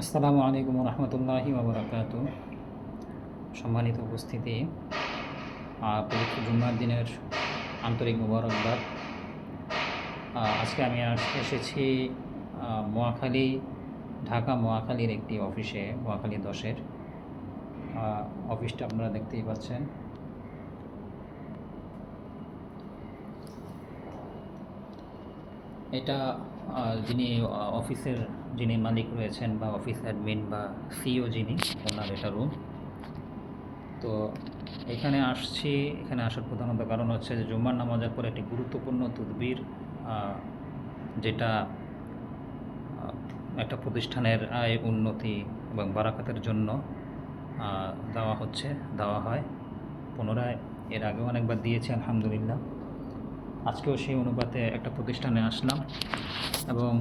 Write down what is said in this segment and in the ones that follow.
আসসালামু আলাইকুম রহমতুল্লাহি ওবরাকাতু সম্মানিত উপস্থিতি পবিত্র জুম্মার দিনের আন্তরিক মুবারকবাদ। আজকে আমি এসেছি মোয়াখালী, ঢাকা মোয়াখালীর একটি অফিসে, মোয়াখালী দশের। অফিসটা আপনারা দেখতেই পাচ্ছেন। এটা যিনি অফিসের যিনি মালিক রয়েছেন বা অফিস অ্যাডমিন বা সিও যিনি, ওনার এটা রুম তো এখানে আসছি, এখানে আসার প্রধানত কারণ হচ্ছে যে জুম্মার নামাজের পর একটি গুরুত্বপূর্ণ তদবির যেটা একটা প্রতিষ্ঠানের আয়, উন্নতি এবং বারাকাতের জন্য দেওয়া হচ্ছে, দেওয়া হয়। পুনরায় এর আগেও অনেকবার দিয়েছি, আলহামদুলিল্লাহ। আজকেও সেই অনুপাতে একটা প্রতিষ্ঠানে আসলাম এবং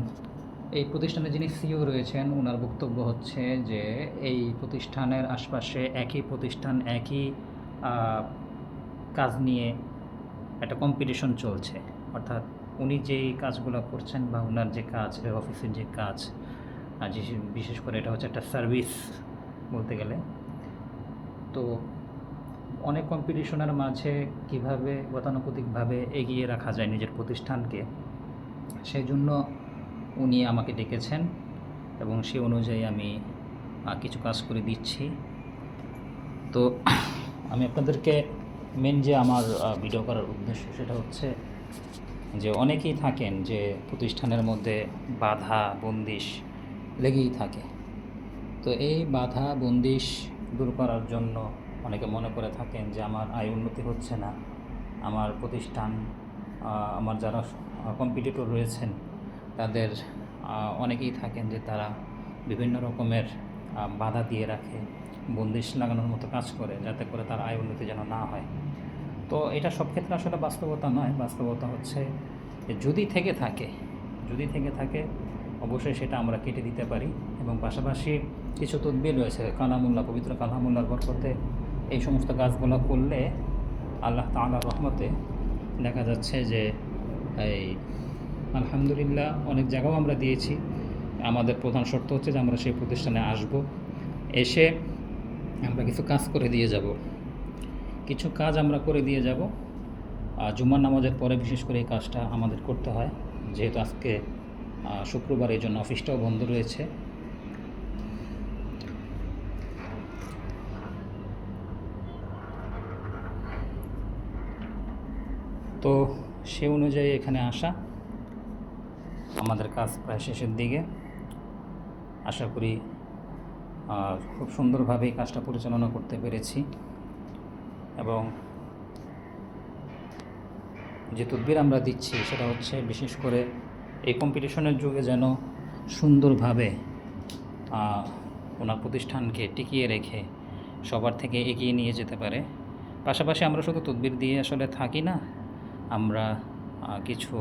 এই প্রতিষ্ঠানে যিনি সিও রয়েছেন ওনার বক্তব্য হচ্ছে যে এই প্রতিষ্ঠানের আশপাশে একই প্রতিষ্ঠান, একই কাজ নিয়ে একটা কম্পিটিশন চলছে। অর্থাৎ উনি যেই কাজগুলো করছেন বা ওনার যে কাজ অফিসের যে কাজ বিশেষ করে এটা হচ্ছে একটা সার্ভিস বলতে গেলে, তো অনেক কম্পিটিশনের মাঝে কীভাবে গতানুগতিকভাবে এগিয়ে রাখা যায় নিজের প্রতিষ্ঠানকে, সেই জন্য উনি আমাকে ডেকেছেন এবং সে অনুযায়ী আমি কিছু কাজ করে দিচ্ছি। তো আমি আপনাদেরকে মেন যে আমার ভিডিও করার উদ্দেশ্য সেটা হচ্ছে যে অনেকেই থাকেন যে প্রতিষ্ঠানের মধ্যে বাধা, বন্দিশ লেগেই থাকে। তো এই বাধা, বন্দিশ দূর করার জন্য অনেকে মনে করে থাকেন যে আমার আয় উন্নতি হচ্ছে না। আমার প্রতিষ্ঠান আমার যারা কম্পিটিটর রয়েছেন তাদের অনেকেই থাকেন যে তারা বিভিন্ন রকমের বাধা দিয়ে রাখে, বন্দিশ লাগানোর মতো কাজ করে যাতে করে তার আয় উন্নতি যেন না হয়। তো এটা সব ক্ষেত্রে আসলে বাস্তবতা নয়। বাস্তবতা হচ্ছে যদি থেকে থাকে, যদি থেকে থাকে, অবশ্যই সেটা আমরা কেটে দিতে পারি এবং পাশাপাশি কিছু তদবির রয়েছে, কালামুল্লাহ, পবিত্র কালামুল্লার বরকতে এই সমস্ত কাজগুলো করলে আল্লাহ তাআলার রহমতে দেখা যাচ্ছে যে এই আলহামদুলিল্লাহ, অনেক জায়গাও আমরা দিয়েছি। আমাদের প্রধান শর্ত হচ্ছে যে আমরা সেই প্রতিষ্ঠানে আসব। এসে আমরা কিছু কাজ করে দিয়ে যাব। কিছু কাজ আমরা করে দিয়ে যাব। আর জুম্মার নামাজের পরে বিশেষ করে এই কাজটা আমাদের করতে হয়। যেহেতু আজকে শুক্রবার, এই জন্য অফিসটাও বন্ধ রয়েছে। তো সে অনুযায়ী এখানে আসা। আমাদের কাজ প্রায় শেষের দিকে। আশা করি খুব সুন্দরভাবে এই কাজটা পরিচালনা করতে পেরেছি এবং যে তদবির আমরা দিচ্ছি সেটা হচ্ছে বিশেষ করে এই কম্পিটিশনের যুগে যেন সুন্দরভাবে ওনার প্রতিষ্ঠানকে টিকিয়ে রেখে সবার থেকে এগিয়ে নিয়ে যেতে পারে। পাশাপাশি আমরা শুধু তদবির দিয়ে আসলে থাকি না, আমরা কিছু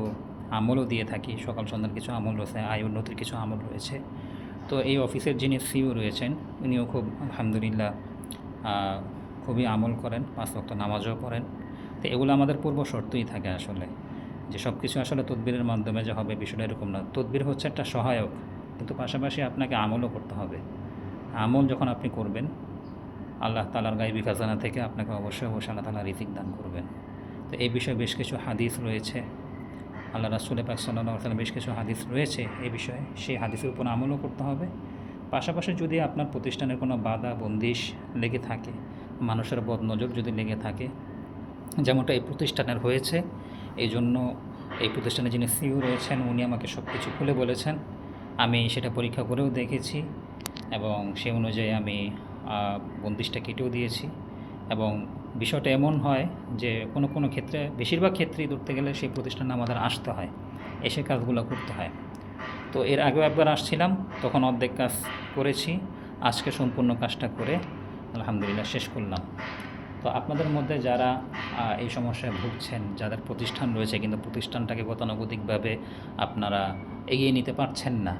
আমলও দিয়ে থাকি। সকাল সন্ধ্যার কিছু আমল রয়েছে আয় উন্নতির কিছু আমল রয়েছে। তো এই অফিসের যিনি সিও রয়েছেন, উনিও খুব আলহামদুলিল্লাহ খুবই আমল করেন, পাঁচ ওয়াক্ত নামাজও পড়েন। তো এগুলো আমাদের পূর্ব শর্তই থাকে আসলে। যে সব কিছু আসলে তদবিরের মাধ্যমে যে হবে বিষয়টা এরকম না। তদবির হচ্ছে একটা সহায়ক, কিন্তু পাশাপাশি আপনাকে আমলও করতে হবে। আমল যখন আপনি করবেন, আল্লাহ তালার গাইবি খাজানা থেকে আপনাকে অবশ্যই অবশ্যই আল্লাহ তালা রিজিক দান করবেন। তো এই বিষয়ে বেশ কিছু হাদিস রয়েছে। আল্লাহ রাসুল পাক সাল্লাহ বেশ কিছু হাদিস রয়েছে এই বিষয়ে। সেই হাদিসের উপর আমলও করতে হবে। পাশাপাশি যদি আপনার প্রতিষ্ঠানের কোনো বাধা, বন্দিশ লেগে থাকে, মানুষের বদনজর যদি লেগে থাকে, যেমনটা এই প্রতিষ্ঠানের হয়েছে এই জন্য এই প্রতিষ্ঠানে যিনি সিইও রয়েছেন, উনি আমাকে সব কিছু খুলে বলেছেন। আমি সেটা পরীক্ষা করেও দেখেছি এবং সেই অনুযায়ী আমি বন্দিশটা কেটেও দিয়েছি এবং বিষয়টা এমন হয় যে কোনো কোনো ক্ষেত্রে, বেশিরভাগ ক্ষেত্রেই ধরতে গেলে সেই প্রতিষ্ঠানে আমাদের আসতে হয়, এসে কাজগুলো করতে হয়। তো এর আগেও একবার আসছিলাম, তখন অর্ধেক কাজ করেছি, আজকে সম্পূর্ণ কাজটা করে আলহামদুলিল্লাহ শেষ করলাম। তো আপনাদের মধ্যে যারা এই সমস্যায় ভুগছেন, যাদের প্রতিষ্ঠান রয়েছে কিন্তু প্রতিষ্ঠানটাকে গতানুগতিকভাবে আপনারা এগিয়ে নিতে পারছেন না,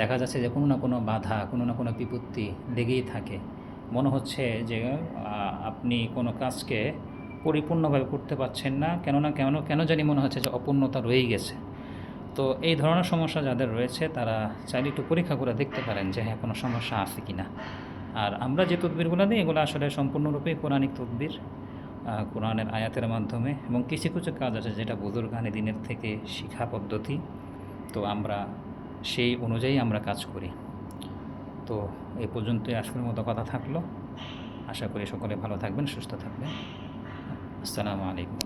দেখা যাচ্ছে যে কোনো না কোনো বাধা, কোনো না কোনো বিপত্তি লেগেই থাকে। মনে হচ্ছে যে আপনি কোনো কাজকে পরিপূর্ণভাবে করতে পারছেন না, কেননা কেন কেন জানি মনে হচ্ছে যে অপূর্ণতা রয়েই গেছে। তো এই ধরনের সমস্যা যাদের রয়েছে, তারা চাইলে একটু পরীক্ষা করে দেখতে পারেন যে হ্যাঁ কোনো সমস্যা আছে কি না আর আমরা যে তদবিরগুলো দিই, এগুলো আসলে সম্পূর্ণরূপে কোরআনিক তদবির কোরআনের আয়াতের মাধ্যমে এবং কিছু কিছু কাজ আছে যেটা বুজুর্গানি দিনের থেকে শিক্ষা পদ্ধতি। তো আমরা সেই অনুযায়ী আমরা কাজ করি। তো এ পর্যন্তই আজকের মতো কথা থাকল। আশা করি সকলে ভালো থাকবেন, সুস্থ থাকবেন। আসসালামু আলাইকুম।